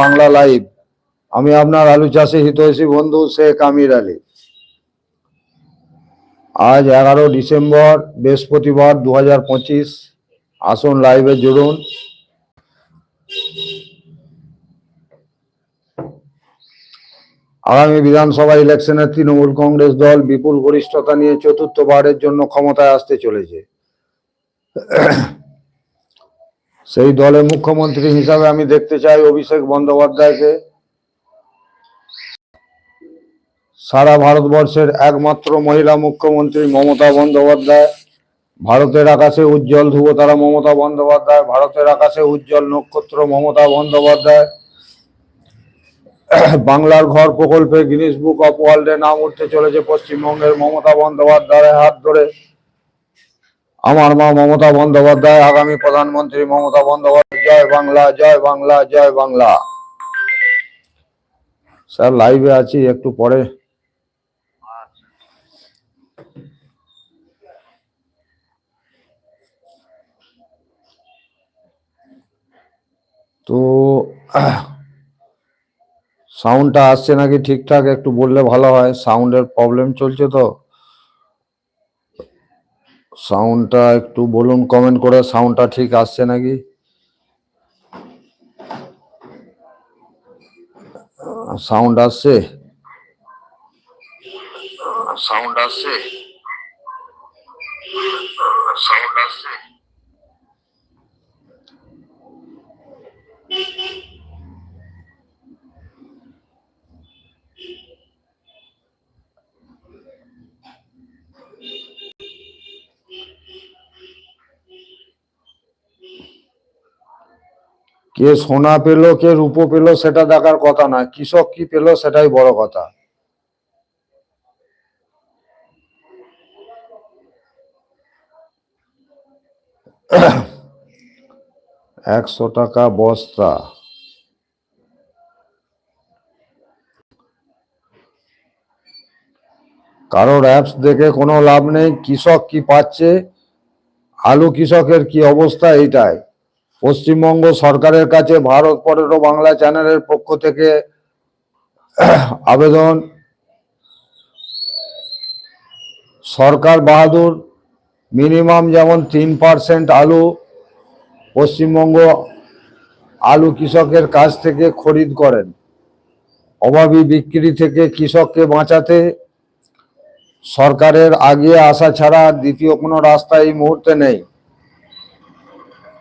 Bangla live আমি আপনার আলু চাষে হিতৈষী বন্ধু শেখ আমির আলী। আজ এগারো ডিসেম্বর, বৃহস্পতিবার দু হাজার পঁচিশ। আসুন লাইভে জুড়ুন। আগামী বিধানসভা ইলেকশনে তৃণমূল কংগ্রেস দল বিপুল গরিষ্ঠতা নিয়ে চতুর্থবারের জন্য ক্ষমতায় আসতে চলেছে। সেই দলের মুখ্যমন্ত্রী হিসাবে আমি দেখতে চাই অভিষেক বন্দ্যোপাধ্যায়কে। সারা ভারতবর্ষের একমাত্র মহিলা মুখ্যমন্ত্রী মমতা বন্দ্যোপাধ্যায়, ভারতের আকাশে উজ্জ্বল ধ্রুবতারা মমতা বন্দ্যোপাধ্যায়, ভারতের আকাশে উজ্জ্বল নক্ষত্র মমতা বন্দ্যোপাধ্যায়। বাংলার ঘর প্রকল্পে গিনিস বুক অফ ওয়ার্ল্ডে নাম উঠতে চলেছে পশ্চিমবঙ্গের মমতা বন্দ্যোপাধ্যায়ের হাত ধরে। আমার মা মমতা বন্দ্যোপাধ্যায়, আগামী প্রধানমন্ত্রী মমতা বন্দ্যোপাধ্যায়, জয় বাংলা জয় বাংলা জয় বাংলা। স্যার লাইভে আছি, একটু পরে। তো সাউন্ডটা আসছে নাকি ঠিকঠাক? একটু বললে ভালো হয়। সাউন্ডের প্রবলেম চলছে তো? সাউন্ডটা একটু বলুন কমেন্ট করে সাউন্ডটা ঠিক আসছে নাকি? সাউন্ড আসছে? সাউন্ড আসছে? সাউন্ড আসছে? কে সোনা পেল, কে রূপো পেল, সেটা দেখার কথা না। কৃষক কি পেল, সেটাই বড় কথা। একশো টাকা বস্তা। কারোর অ্যাপস দেখে কোনো লাভ নেই। কৃষক কি পাচ্ছে? আলু কৃষকের কি অবস্থা? এইটাই। পশ্চিমবঙ্গ সরকারের কাছে ভারত পনেরো বাংলা চ্যানেলের পক্ষ থেকে আবেদন। সরকার বাহাদুর, মিনিমাম যেমন তিন পার্সেন্ট আলু, পশ্চিমবঙ্গ আলু কৃষকের কাছ থেকে খরিদ করেন। অভাবী বিক্রি থেকে কৃষককে বাঁচাতে সরকারের আগিয়ে আসা ছাড়া দ্বিতীয় কোনো রাস্তা এই মুহূর্তে নেই।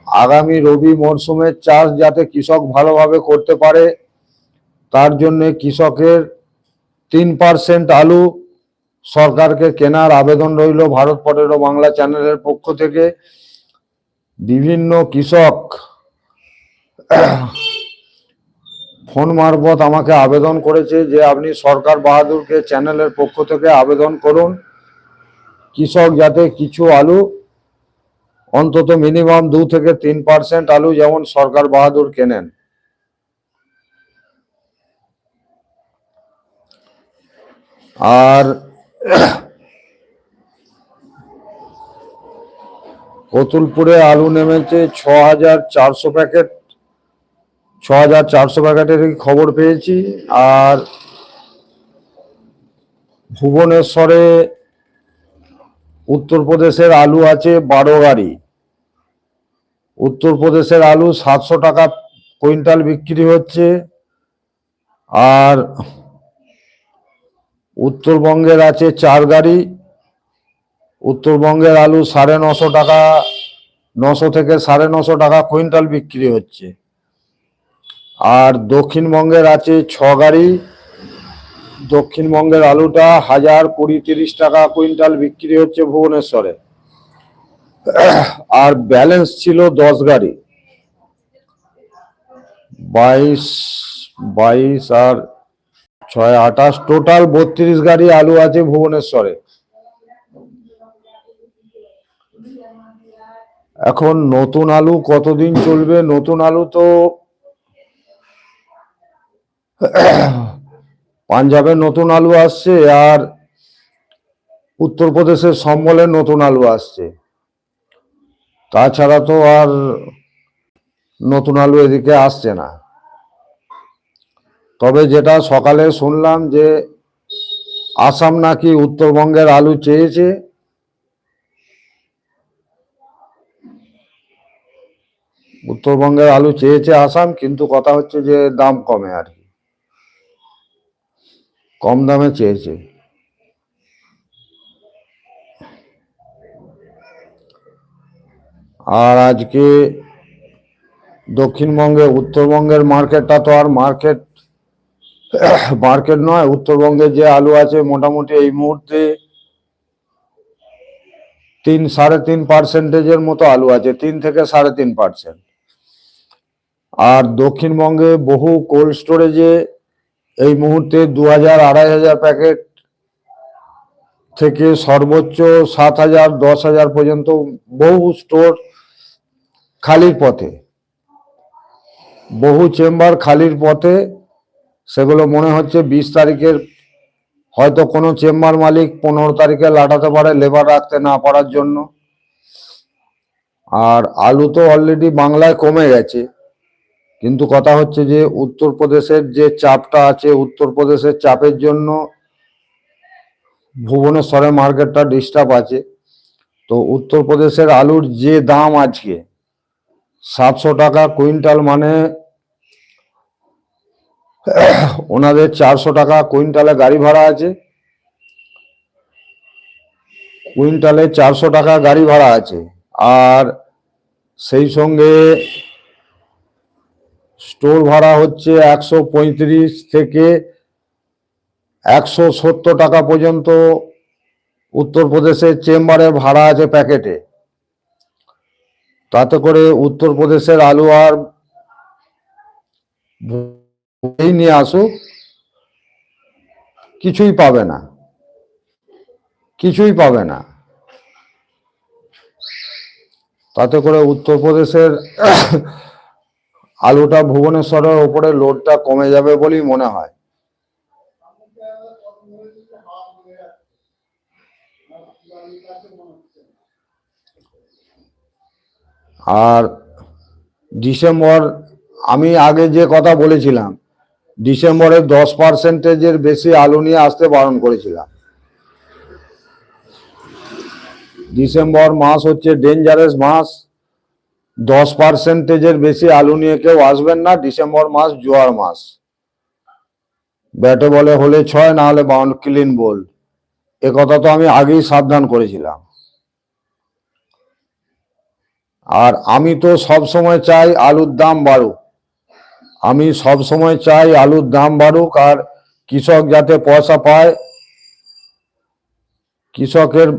আগামী রবি মরশুমের চাষ যাতে কৃষক ভালোভাবে করতে পারে, তার জন্য কৃষকের তিন পার্সেন্ট আলু সরকারকে কেনার আবেদন রইল ভারত পটেরো বাংলা চ্যানেলের পক্ষ থেকে। বিভিন্ন কৃষক ফোন মারফত আমাকে আবেদন করেছে যে আপনি সরকার বাহাদুরকে চ্যানেলের পক্ষ থেকে আবেদন করুন। কৃষক যাতে কিছু আলু অন্তত মিনিমাম দু থেকে তিন পার্সেন্ট আলু যেমন সরকার বাহাদুর কেনেন। আর কতুলপুরে আলু নেমেছে ছ হাজার চারশো প্যাকেট। ছ হাজার চারশো প্যাকেটের খবর পেয়েছি? আর ভুবনেশ্বরে উত্তরপ্রদেশের আলু আছে বারো গাড়ি। উত্তরপ্রদেশের আলু সাতশো টাকা কুইন্টাল বিক্রি হচ্ছে। আর উত্তরবঙ্গের আছে চার গাড়ি। উত্তরবঙ্গের আলু সাড়ে নশো টাকা, নশো থেকে সাড়ে নশো টাকা কুইন্টাল বিক্রি হচ্ছে। আর দক্ষিণবঙ্গের আছে ছ গাড়ি। দক্ষিণবঙ্গের আলুটা হাজার কুড়ি তিরিশ টাকা কুইন্টাল বিক্রি হচ্ছে ভুবনেশ্বরে। আর ব্যালেন্স ছিল দশ গাড়ি। বাইশ বাইশ আর ছয় আঠাশ টোটাল বত্রিশ গাড়ি আলু আছে ভুবনেশ্বরে। এখন নতুন আলু কতদিন চলবে? নতুন আলু তো পাঞ্জাবের নতুন আলু আসছে আর উত্তরপ্রদেশের সম্বলের নতুন আলু আসছে। তাছাড়া তো আর নতুন আলু এদিকে আসছে না। তবে যেটা সকালে শুনলাম যে আসাম নাকি উত্তরবঙ্গের আলু চেয়েছে। উত্তরবঙ্গের আলু চেয়েছে আসাম, কিন্তু কথা হচ্ছে যে দাম কমে আর কি। কম দামে চেয়েছে। আর আজকে দক্ষিণবঙ্গে, উত্তরবঙ্গের মার্কেটটা তো আর মার্কেট মার্কেট নয় উত্তরবঙ্গে যে আলু আছে মোটামুটি এই মুহূর্তে তিন, সাড়ে তিন পার্সেন্টেজের মতো আলু আছে, তিন থেকে সাড়ে তিন পার্সেন্ট। আর দক্ষিণবঙ্গে বহু কোল্ড স্টোরেজে এই মুহূর্তে দু হাজার আড়াই হাজার প্যাকেট থেকে সর্বোচ্চ সাত হাজার, দশ হাজার পর্যন্ত বহু স্টোর খালির পথে। বহু চেম্বার খালির পথে, সেগুলো মনে হচ্ছে বিশ তারিখের, হয়তো কোনো চেম্বার মালিক পনেরো তারিখে লাটাতে পারে লেবার রাখতে না পারার জন্য। আর আলু তো অলরেডি বাংলায় কমে গেছে। কিন্তু কথা হচ্ছে যে, উত্তরপ্রদেশের যে চাপটা আছে, উত্তরপ্রদেশের চাপের জন্য ভুবনেশ্বরের মার্কেটটা ডিস্টার্ব আছে। তো উত্তরপ্রদেশের আলুর যে দাম আজকে সাতশো টাকা, কুইন্টাল মানে ওনাদের চারশো টাকা, কুইন্টালে গাড়ি ভাড়া আছে। কুইন্টালে চারশো টাকা গাড়ি ভাড়া আছে। আর সেই সঙ্গে স্টোর ভাড়া হচ্ছে একশো পঁয়ত্রিশ থেকে একশো সত্তর টাকা পর্যন্ত। উত্তরপ্রদেশের চেম্বারে ভাড়া আছে প্যাকেটে। তাতে করে উত্তরপ্রদেশের আলু আর নিয়ে আসুক, কিছুই পাবে না। কিছুই পাবে না। তাতে করে উত্তরপ্রদেশের আলুটা ভুবনেশ্বরের ওপরে লোডটা কমে যাবে বলেই মনে হয়। আর ডিসেম্বর, আমি আগে যে কথা বলেছিলাম ডিসেম্বরে দশ পার্সেন্টেজের বেশি আলু নিয়ে আসতে বারণ করেছিলাম। ডিসেম্বর মাস হচ্ছে ডেঞ্জারাস মাস। দশ পার্সেন্টেজের বেশি আলু নিয়ে কেউ আসবেন না, ডিসেম্বর মাস জোয়ার মাস। ব্যাটে বলে হলে ছয়, না হলে বাউন্ড ক্লিন বোল্ড কথা তো আমি আগেই সাবধান করেছিলাম। আর আমি তো সব সময় চাই আলুর দাম বাড়ুক। আমি সব সময় চাই আলুর দাম বাড়ুক আর কৃষক যাতে পয়সা পায়, কৃষকের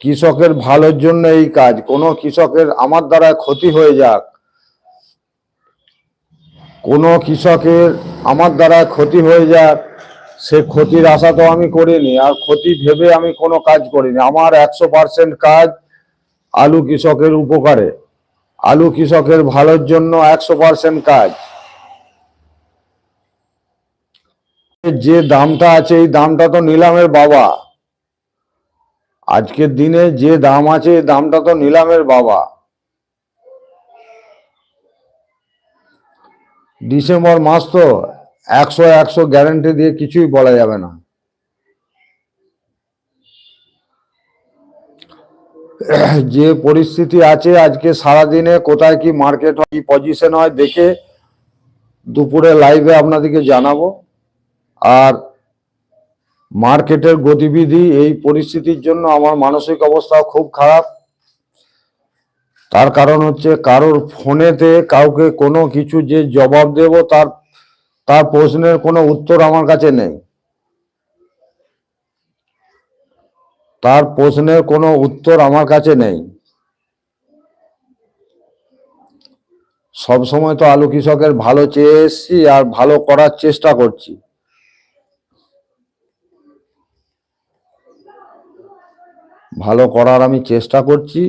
কৃষকের ভালোর জন্য এই কাজ। কোনো কৃষকের আমার দ্বারা ক্ষতি হয়ে যাক, কোনো কৃষকের আমার দ্বারা ক্ষতি হয়ে যাক, সে ক্ষতির আশা তো আমি করিনি। আর ক্ষতি ভেবে আমি কোনো কাজ করিনি। আমার একশো পার্সেন্ট কাজ আলু কৃষকের উপকারে। আলু কৃষকের ভালোর জন্য একশো পার্সেন্ট কাজ। যে দামটা আছে, এই দামটা তো নিলামের বাবা। আজকের দিনে যে দাম আছে, এই দামটা তো নিলামের বাবা। ডিসেম্বর মাস তো একশো একশো গ্যারেন্টি দিয়ে কিছুই বলা যাবে না। যে পরিস্থিতি আছে আজকে সারাদিনে, কোথায় কি মার্কেট হয়, কি পজিশন হয়, দেখে দুপুরে লাইভে আপনাদেরকে জানাব। আর মার্কেটের গতিবিধি, এই পরিস্থিতির জন্য আমার মানসিক অবস্থা খুব খারাপ। তার কারণ হচ্ছে কারোর ফোনেতে কাউকে কোনো কিছু যে জবাব দেব, তার তার প্রশ্নের কোনো উত্তর আমার কাছে নেই। তার প্রশ্নের কোনো উত্তর আমার কাছে নেই। সবসময় তো আলু কৃষকের ভালো চেয়ে এসছি আর ভালো করার চেষ্টা করছি। ভালো করার আমি চেষ্টা করছি।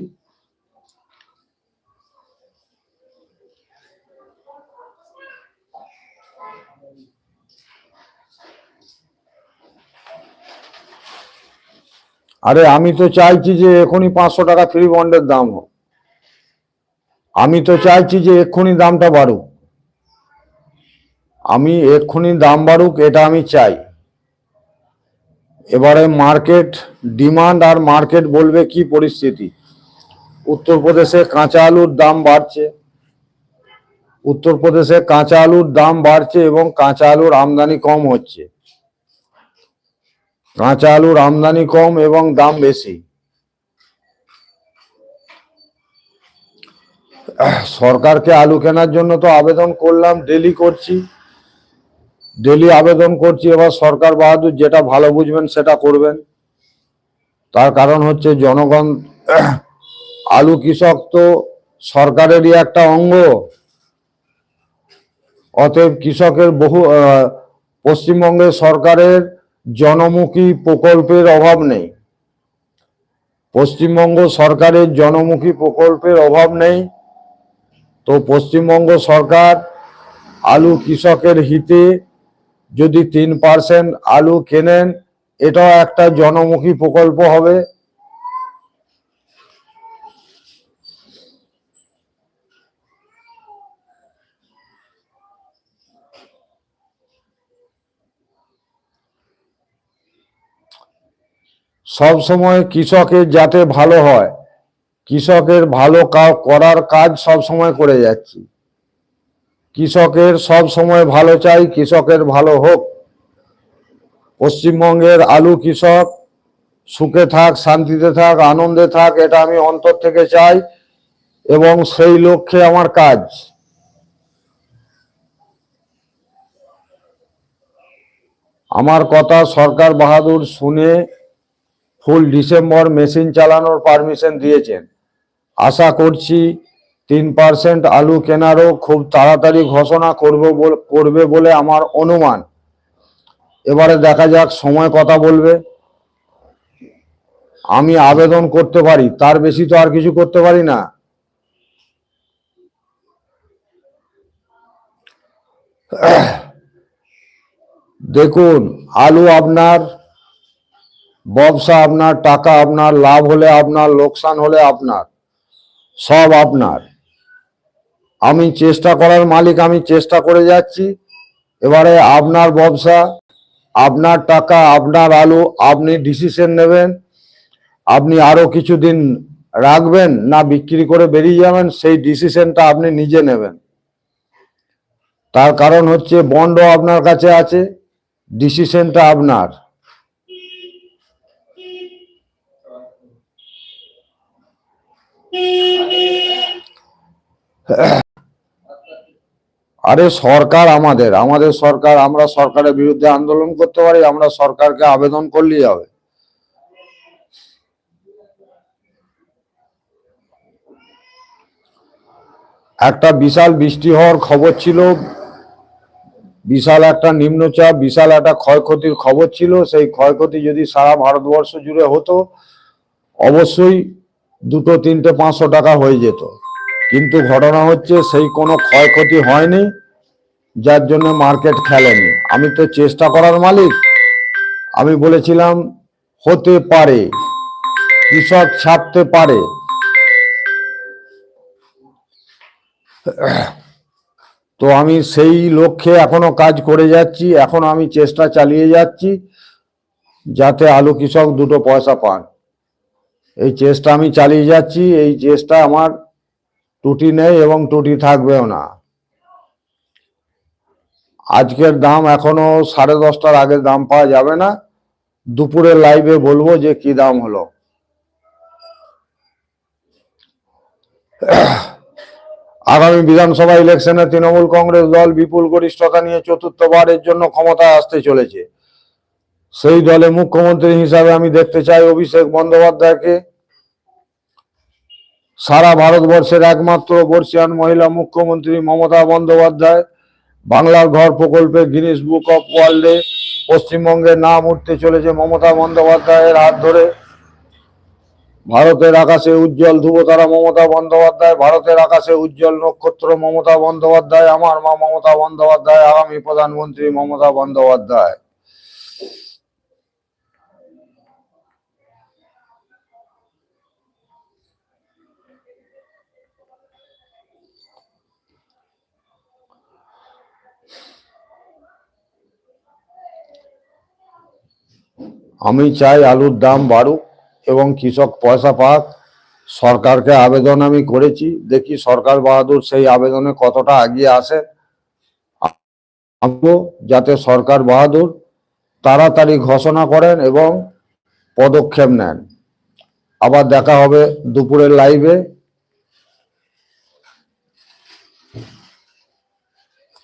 আরে আমি তো চাইছি যে এখনই পাঁচশো টাকা ফ্রি বন্ডের দাম হোক। আমি তো চাইছি যে এক্ষুনি দামটা বাড়ুক। আমি এক্ষুনি দাম বাড়ুক, এটা আমি চাই। এবারে মার্কেট ডিমান্ড আর মার্কেট বলবে কি পরিস্থিতি? উত্তরপ্রদেশে কাঁচা আলুর দাম বাড়ছে। উত্তরপ্রদেশে কাঁচা আলুর দাম বাড়ছে এবং কাঁচা আলুর আমদানি কম হচ্ছে। কাঁচা আলুর আমদানি কম এবং দাম বেশি। সরকারকে আলু কেনার জন্য তো আবেদন করলাম, ডেলি করছি। ডেলি আবেদন করছি, এবার সরকার বাহাদুর যেটা ভালো বুঝবেন সেটা করবেন। তার কারণ হচ্ছে জনগণ, আলু কৃষক তো সরকারেরই একটা অঙ্গ। অতএব কৃষকের বহু পশ্চিমবঙ্গের সরকারের জনমুখী প্রকল্পের অভাব নেই। পশ্চিমবঙ্গ সরকারের জনমুখী প্রকল্পের অভাব নেই। তো পশ্চিমবঙ্গ সরকার আলু কৃষকের হিতে যদি তিন পার্সেন্ট আলু কেনেন, এটাও একটা জনমুখী প্রকল্প হবে। সব সময় কৃষকের যাতে ভালো হয়, কৃষকের ভালো করার কাজ সব সময় করে যাচ্ছি। কৃষকের সব সময় ভালো চাই, কৃষকের ভালো হোক। পশ্চিমবঙ্গের আলু কৃষক, সুখে থাক, শান্তিতে থাক, আনন্দে থাক, এটা আমি অন্তর থেকে চাই এবং সেই লক্ষ্যে আমার কাজ। আমার কথা সরকার বাহাদুর শুনে ফুল ডিসেম্বর মেশিন চালানোর পারমিশন দিয়েছেন। আশা করছি তিন পার্সেন্ট আলু কেনারও খুব তাড়াতাড়ি ঘোষণা করবে করবে বলে আমার অনুমান। এবারে দেখা যাক, সময় কথা বলবে। আমি আবেদন করতে পারি, তার বেশি তো আর কিছু করতে পারি না। দেখুন, আলু আপনার ব্যবসা আপনার, টাকা আপনার, লাভ হলে আপনার, লোকসান হলে আপনার, সব আপনার। আমি চেষ্টা করার মালিক, আমি চেষ্টা করে যাচ্ছি। এবারে আপনার ব্যবসা, আপনার টাকা, আপনার আলু, আপনি ডিসিশন নেবেন। আপনি আরও কিছুদিন রাখবেন না বিক্রি করে বেরিয়ে যাবেন, সেই ডিসিশনটা আপনি নিজে নেবেন। তার কারণ হচ্ছে বন্ডও আপনার কাছে আছে ডিসিশনটা আপনার। আরে সরকার আমাদের আমাদের সরকার, আমরা সরকারের বিরুদ্ধে আন্দোলন করতে পারি, আমরা সরকারকে আবেদন করলেই হবে। একটা বিশাল বৃষ্টি হওয়ার খবর ছিল, বিশাল একটা নিম্নচাপ, বিশাল একটা ক্ষয়ক্ষতির খবর ছিল, সেই ক্ষয়ক্ষতি যদি সারা ভারতবর্ষ জুড়ে হতো, অবশ্যই দুটো, তিনটে, পাঁচশো টাকা হয়ে যেত। কিন্তু ঘটনা হচ্ছে সেই কোনো ক্ষয়ক্ষতি হয়নি, যার জন্য মার্কেট খেলেনি। আমি তো চেষ্টা করার মালিক। আমি বলেছিলাম, হতে পারে, কৃষক ছাড়তে পারে। তো আমি সেই লক্ষ্যে এখনও কাজ করে যাচ্ছি, এখন আমি চেষ্টা চালিয়ে যাচ্ছি, যাতে আলু কৃষক দুটো পয়সা পান। এই চেষ্টা আমি চালিয়ে যাচ্ছি, এই চেষ্টা আমার ত্রুটি নেই এবং ত্রুটি থাকবেও না। আজকের দাম এখনও সাড়ে দশটার আগে দাম পাওয়া যাবে না। দুপুরের লাইভে বলব যে কি দাম হলো। আগামী বিধানসভা ইলেকশনে তৃণমূল কংগ্রেস দল বিপুল গরিষ্ঠতা নিয়ে চতুর্থবারের জন্য ক্ষমতায় আসতে চলেছে। সেই দলে মুখ্যমন্ত্রী হিসাবে আমি দেখতে চাই অভিষেক বন্দ্যোপাধ্যায়কে। সারা ভারতবর্ষের একমাত্র বর্ষিয়ান মহিলা মুখ্যমন্ত্রী মমতা বন্দ্যোপাধ্যায়, বাংলার ঘর প্রকল্পে গিনিস বুক অফ ওয়ার্ল্ডে পশ্চিমবঙ্গের নাম উঠতে চলেছে মমতা বন্দ্যোপাধ্যায়ের হাত ধরে। ভারতের আকাশে উজ্জ্বল ধ্রুবতারা মমতা বন্দ্যোপাধ্যায়, ভারতের আকাশে উজ্জ্বল নক্ষত্র মমতা বন্দ্যোপাধ্যায়, আমার মা মমতা বন্দ্যোপাধ্যায়, আগামী প্রধানমন্ত্রী মমতা বন্দ্যোপাধ্যায়। আমি চাই আলুর দাম বাড়ুক এবং কৃষক পয়সা পাক। সরকারকে আবেদন আমি করেছি। দেখি সরকার বাহাদুর সেই আবেদনে কতটা এগিয়ে আসে। যাতে সরকার বাহাদুর তাড়াতাড়ি ঘোষণা করেন এবং পদক্ষেপ নেন। আবার দেখা হবে দুপুরের লাইভে